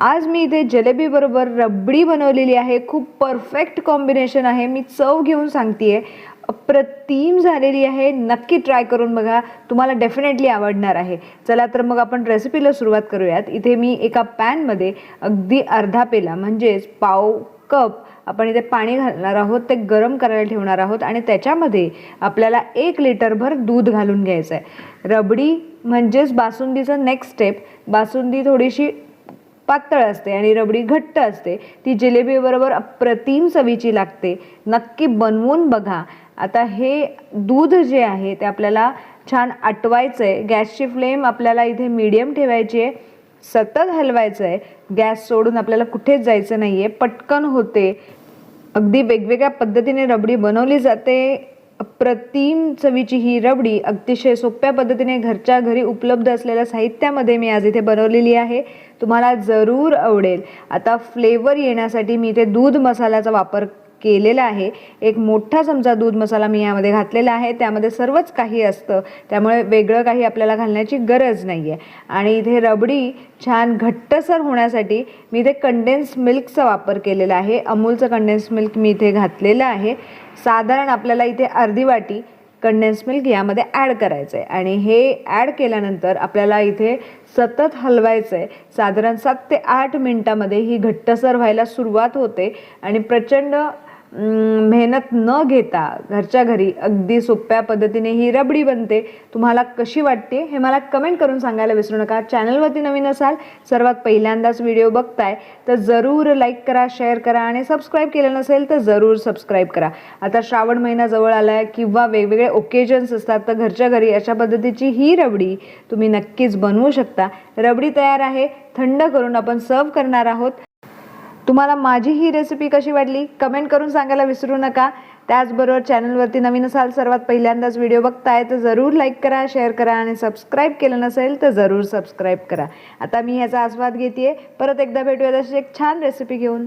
आज मी इथे जिलेबीबरोबर रबडी बनवलेली आहे. खूप परफेक्ट कॉम्बिनेशन आहे. मी चव घेऊन सांगते अप्रतिम झालेली आहे. नक्की ट्राय करून बघा. तुम्हाला डेफिनेटली आवडणार आहे. चला तर मग आपण रेसिपीला सुरुवात करूयात. इथे मी एका पॅनमध्ये अगदी अर्धा पेला म्हणजेच पाव कप आपण इथे पाणी घालणार आहोत. ते गरम करायला ठेवणार आहोत आणि त्याच्यामध्ये आपल्याला एक लिटरभर दूध घालून घ्यायचं आहे रबडी म्हणजेच बासुंदीचं नेक्स्ट स्टेप बासुंदी थोडीशी पातळ असते आणि रबडी घट्ट असते. ती जिलेबीबरोबर अप्रतिम चवीची लागते. नक्की बनवून बघा. आता हे दूध जे आहे ते आपल्याला छान आटवायचं आहे गॅसची फ्लेम आपल्याला इथे मीडियम ठेवायची आहे. सतत हलवायचं आहे गॅस सोडून आपल्याला कुठेच जायचं नाही आहे पटकन होते. अगदी वेगवेगळ्या पद्धतीने रबडी बनवली जाते. अप्रतिम चवीची ही रबडी अतिशय सोप्या पद्धतीने घरच्या घरी उपलब्ध असलेल्या साहित्यामध्ये मी आज इथे बनवलेली आहे. तुम्हाला जरूर आवडेल. आता फ्लेवर येण्यासाठी मी इथे दूध मसाल्याचा वापर केलेलं आहे. एक मोठा चमचा दूध मसाला मी यामध्ये घातलेला आहे. त्यामध्ये सर्वच काही असतं. त्यामुळे वेगळं काही आपल्याला घालण्याची गरज नाही आहे आणि इथे रबडी छान घट्टसर होण्यासाठी मी इथे कंडेन्स मिल्कचा वापर केलेला आहे. अमूलचं कंडेन्स मिल्क मी इथे घातलेलं आहे. साधारण आपल्याला इथे अर्धी वाटी कंडेन्स मिल्क यामध्ये ॲड करायचं आहे आणि हे ॲड केल्यानंतर आपल्याला इथे सतत हलवायचं आहे साधारण सात ते आठ मिनटामध्ये ही घट्टसर व्हायला सुरुवात होते. आणि प्रचंड मेहनत न घेता घरच्या घरी अगदी सोप्या पद्धतीने ही रबडी बनते. तुम्हाला कशी वाटते हे मला कमेंट करून सांगायला विसरू नका. चॅनलवरती नवीन असाल सर्वात पहिल्यांदाच व्हिडिओ बघताय तर जरूर लाईक करा शेअर करा आणि सबस्क्राईब केलं नसेल तर जरूर सबस्क्राईब करा. आता श्रावण महिना जवळ आला आहे किंवा वेगवेगळे ओकेजन्स असतात तर घरच्या घरी अशा पद्धतीची ही रबडी तुम्ही नक्कीच बनवू शकता. रबडी तयार आहे थंड करून आपण सर्व करणार आहोत. तुम्हाला माझी ही रेसिपी कशी वाटली? कमेंट करून सांगायला विसरू नका. त्याचबरोबर चॅनलवरती नवीन असाल सर्वात पहिल्यांदाच व्हिडिओ बघताय तर जरूर लाईक करा शेअर करा आणि सबस्क्राईब केलं नसेल तर जरूर सबस्क्राईब करा. आता मी ह्याचा आस्वाद घेते परत एकदा भेटूया तशी एक छान रेसिपी घेऊन.